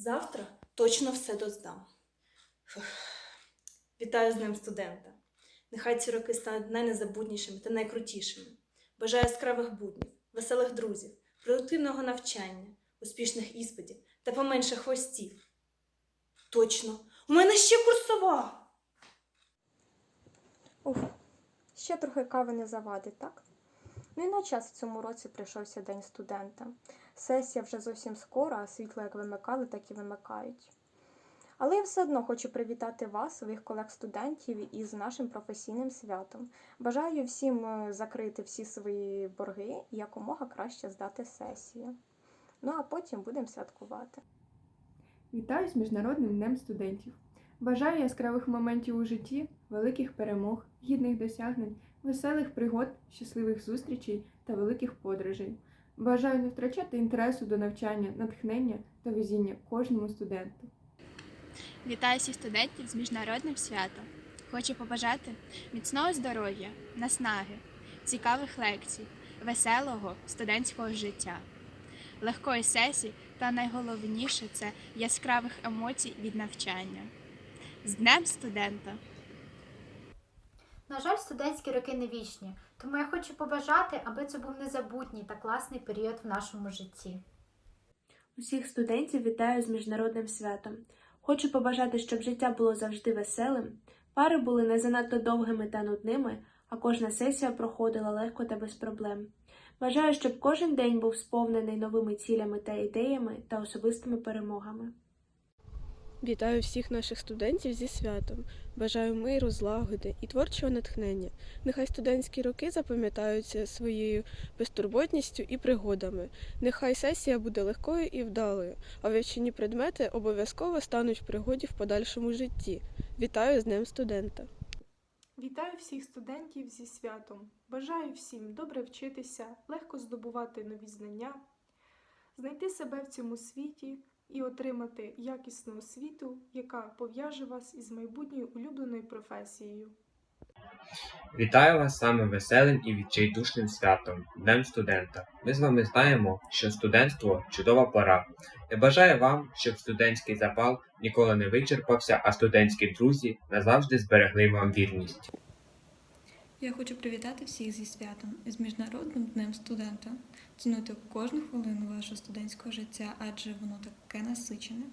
Завтра точно все доздам. Вітаю з ним студента. Нехай ці роки стануть найнезабутнішими та найкрутішими. Бажаю яскравих буднів, веселих друзів, продуктивного навчання, успішних іспитів та поменше хвостів. Точно, у мене ще курсова! Уф, ще трохи кави не завадить, так? Ну і на час в цьому році прийшовся День студента. Сесія вже зовсім скоро, а світло як вимикали, так і вимикають. Але я все одно хочу привітати вас, своїх колег-студентів, із нашим професійним святом. Бажаю всім е, закрити всі свої борги і якомога краще здати сесію. Ну а потім будемо святкувати. Вітаю з Міжнародним днем студентів. Бажаю яскравих моментів у житті, великих перемог, гідних досягнень, веселих пригод, щасливих зустрічей та великих подорожей. Бажаю не втрачати інтересу до навчання, натхнення та везіння кожному студенту. Вітаю всіх студентів з міжнародним святом. Хочу побажати міцного здоров'я, наснаги, цікавих лекцій, веселого студентського життя, легкої сесії та найголовніше це яскравих емоцій від навчання. З Днем студента! На жаль, студентські роки не вічні, тому я хочу побажати, аби це був незабутній та класний період в нашому житті. Усіх студентів вітаю з міжнародним святом. Хочу побажати, щоб життя було завжди веселим, пари були не занадто довгими та нудними, а кожна сесія проходила легко та без проблем. Бажаю, щоб кожен день був сповнений новими цілями та ідеями та особистими перемогами. Вітаю всіх наших студентів зі святом. Бажаю миру, злагоди і творчого натхнення. Нехай студентські роки запам'ятаються своєю безтурботністю і пригодами. Нехай сесія буде легкою і вдалою, а вивчені предмети обов'язково стануть в пригоді в подальшому житті. Вітаю з Днем студента! Вітаю всіх студентів зі святом. Бажаю всім добре вчитися, легко здобувати нові знання, знайти себе в цьому світі і отримати якісну освіту, яка пов'яже вас із майбутньою улюбленою професією. Вітаю вас саме веселим і відчайдушним святом Днем студента. Ми з вами знаємо, що студентство чудова пора. Я бажаю вам, щоб студентський запал ніколи не вичерпався, а студентські друзі назавжди зберегли вам вірність. Я хочу привітати всіх зі святом з Міжнародним днем студента. Цінуйте кожну хвилину вашого студентського життя, адже воно таке насичене.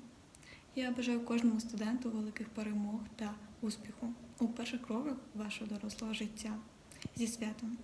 Я бажаю кожному студенту великих перемог та успіху у перших кроках вашого дорослого життя. Зі святом!